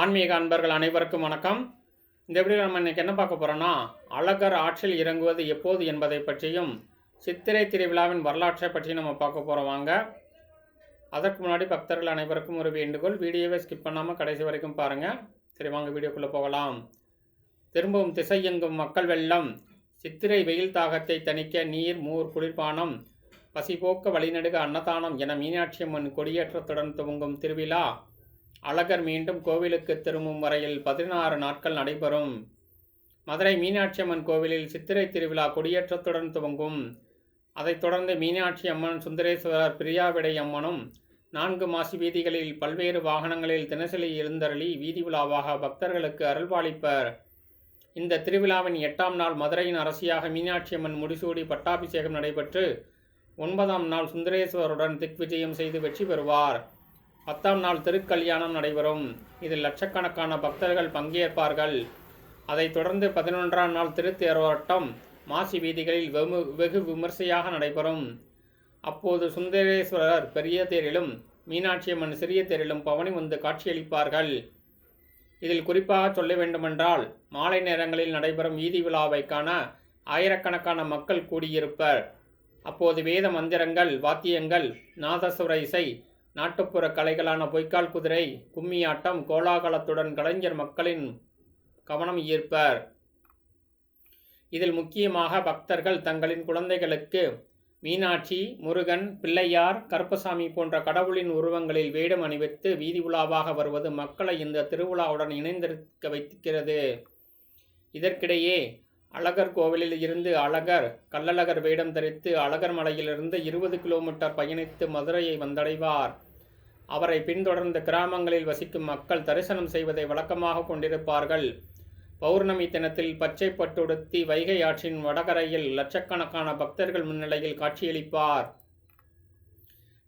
ஆன்மீக அன்பர்கள் அனைவருக்கும் வணக்கம். இந்த எப்படி நம்ம இன்னைக்கு என்ன பார்க்க போகிறோன்னா அழகர் ஆற்றில் இறங்குவது எப்போது என்பதை பற்றியும் சித்திரை திருவிழாவின் வரலாற்றை பற்றியும் நம்ம பார்க்க போகிறோம் வாங்க. அதற்கு முன்னாடி பக்தர்கள் அனைவருக்கும் ஒரு வேண்டுகோள் வீடியோவை ஸ்கிப் பண்ணாமல் கடைசி வரைக்கும் பாருங்கள் சரி வாங்க வீடியோக்குள்ளே போகலாம். திரும்பவும் திசை எங்கும் மக்கள் வெள்ளம். சித்திரை வெயில் தாகத்தை தணிக்க நீர் மூர் குளிர்பானம். பசிபோக்க வழிநடுக அன்னதானம் என மீனாட்சி அம்மன் கொடியேற்றத்துடன் துவங்கும் திருவிழா. அழகர் மீண்டும் கோவிலுக்கு திரும்பும் வரையில் பதினாறு நாட்கள் நடைபெறும். மதுரை மீனாட்சி அம்மன் கோவிலில் சித்திரை திருவிழா கொடியேற்றத்துடன் துவங்கும். அதைத் தொடர்ந்து மீனாட்சி அம்மன் சுந்தரேஸ்வரர் பிரியாவிடை அம்மனும் நான்கு மாசி வீதிகளில் பல்வேறு வாகனங்களில் தினசரி எழுந்தருளி வீதி விழாவாக பக்தர்களுக்கு அருள்பாலிப்பர் இந்த திருவிழாவின் எட்டாம் நாள் மதுரையின் அரசியாக மீனாட்சி அம்மன் முடிசூடி பட்டாபிஷேகம் நடைபெற்று ஒன்பதாம் நாள் சுந்தரேஸ்வருடன் திக்விஜயம் செய்து வெற்றி பெறுவார். பத்தாம் நாள் திருக்கல்யாணம் நடைபெறும். இதில் லட்சக்கணக்கான பக்தர்கள் பங்கேற்பார்கள். அதைத் தொடர்ந்து பதினொன்றாம் நாள் திருத்தேரோட்டம் மாசி வீதிகளில் வெகு வெகு விமர்சையாக நடைபெறும். அப்போது சுந்தரேஸ்வரர் பெரிய தேரிலும் மீனாட்சி அம்மன் சிறிய தேரிலும் பவனி வந்து காட்சியளிப்பார்கள். இதில் குறிப்பாக சொல்ல வேண்டுமென்றால் மாலை நேரங்களில் நடைபெறும் வீதி விழாவை காண ஆயிரக்கணக்கான மக்கள் கூடியிருப்பர். அப்போது வேத மந்திரங்கள் வாத்தியங்கள் நாதசுர இசை நாட்டுப்புற கலைகளான பொய்க்கால் குதிரை கும்மியாட்டம் கோலாகலத்துடன் கலைஞர் மக்களின் கவனம் ஈர்ப்பர். இதில் முக்கியமாக பக்தர்கள் தங்களின் குழந்தைகளுக்கு மீனாட்சி முருகன் பிள்ளையார் கருப்பசாமி போன்ற கடவுளின் உருவங்களில் வேடம் அணிவித்து வீதி உலாவாக வருவது மக்களை இந்த திருவிழாவுடன் இணைந்திருக்க வைக்கிறது இதற்கிடையே அழகர் கோவிலில் இருந்து அழகர் கள்ளழகர் வேடம் தரித்து அழகர் மலையிலிருந்து இருபது கிலோமீட்டர் பயணித்து மதுரையை வந்தடைவார். அவரை பின்தொடர்ந்து கிராமங்களில் வசிக்கும் மக்கள் தரிசனம் செய்வதை வழக்கமாக கொண்டிருப்பார்கள். பௌர்ணமி தினத்தில் பச்சை பட்டுடுத்தி வைகை ஆற்றின் வடகரையில் லட்சக்கணக்கான பக்தர்கள் முன்னிலையில் காட்சியளிப்பார்.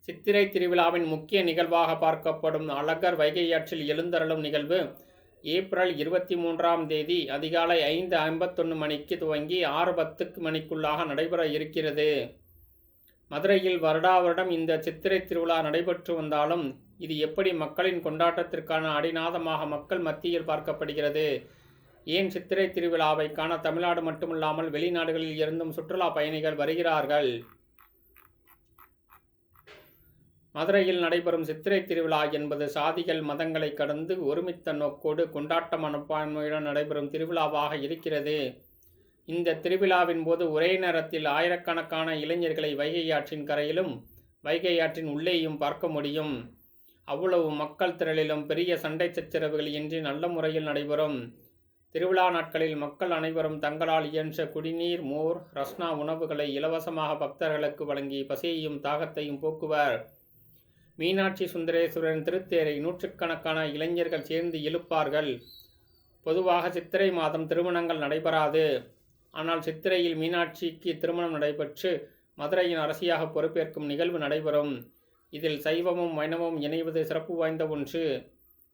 சித்திரை திருவிழாவின் முக்கிய நிகழ்வாக பார்க்கப்படும் அழகர் வைகை ஆற்றில் எழுந்தருளும் நிகழ்வு ஏப்ரல் இருபத்தி மூன்றாம் தேதி அதிகாலை ஐந்து ஐம்பத்தொன்று மணிக்கு துவங்கி ஆறு பத்துக்கு மணிக்குள்ளாக நடைபெற இருக்கிறது. மதுரையில் வருடா வருடம் இந்த சித்திரை திருவிழா நடைபெற்று வந்தாலும் இது எப்படி மக்களின் கொண்டாட்டத்திற்கான அடிநாதமாக மக்கள் மத்தியில் பார்க்கப்படுகிறது? ஏன் சித்திரை திருவிழாவை காண தமிழ்நாடு மட்டுமில்லாமல் வெளிநாடுகளில் இருந்தும் சுற்றுலா பயணிகள் வருகிறார்கள்? மதுரையில் நடைபெறும் சித்திரை திருவிழா என்பது சாதிகள் மதங்களை கடந்து ஒருமித்த நோக்கோடு கொண்டாட்ட மனப்பான்மையுடன் நடைபெறும் திருவிழாவாக இருக்கிறது. இந்த திருவிழாவின் போது ஒரே நேரத்தில் ஆயிரக்கணக்கான இளைஞர்களை வைகை ஆற்றின் கரையிலும் வைகை ஆற்றின் உள்ளேயும் பார்க்க முடியும். அவ்வளவு மக்கள் திரளிலும் பெரிய சண்டை சச்சரவுகள் இன்றி நல்ல முறையில் நடைபெறும். திருவிழா நாட்களில் மக்கள் அனைவரும் தங்களால் இயன்ற குடிநீர் மோர் ரஸ்னா உணவுகளை இலவசமாக பக்தர்களுக்கு வழங்கி பசியையும் தாகத்தையும் போக்குவர். மீனாட்சி சுந்தரேஸ்வரன் திருத்தேரை நூற்றுக்கணக்கான இளைஞர்கள் சேர்ந்து இழுப்பார்கள். பொதுவாக சித்திரை மாதம் திருமணங்கள் நடைபெறாது. ஆனால் சித்திரையில் மீனாட்சிக்கு திருமணம் நடைபெற்று மதுரையின் அரசியாக பொறுப்பேற்கும் நிகழ்வு நடைபெறும். இதில் சைவமும் வைணவமும் இணைவது சிறப்பு வாய்ந்த ஒன்று.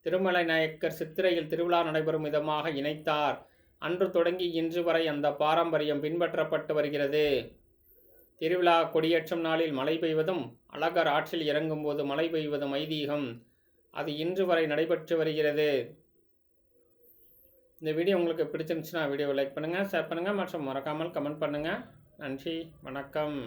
திருமலை நாயக்கர் சித்திரையில் திருவிழா நடைபெறும் விதமாக இணைத்தார். அன்று தொடங்கி இன்று வரை அந்த பாரம்பரியம் பின்பற்றப்பட்டு வருகிறது. திருவிழா கொடியேற்றம் நாளில் மழை பெய்வதும் அழகர் ஆற்றில் இறங்கும்போது மழை பெய்வதும் ஐதீகம். அது இன்று வரை நடைபெற்று வருகிறது. இந்த வீடியோ உங்களுக்கு பிடிச்சிருந்துச்சுன்னா வீடியோவை லைக் பண்ணுங்கள் ஷேர் பண்ணுங்கள் மற்றும் மறக்காமல் கமெண்ட் பண்ணுங்கள் நன்றி வணக்கம்.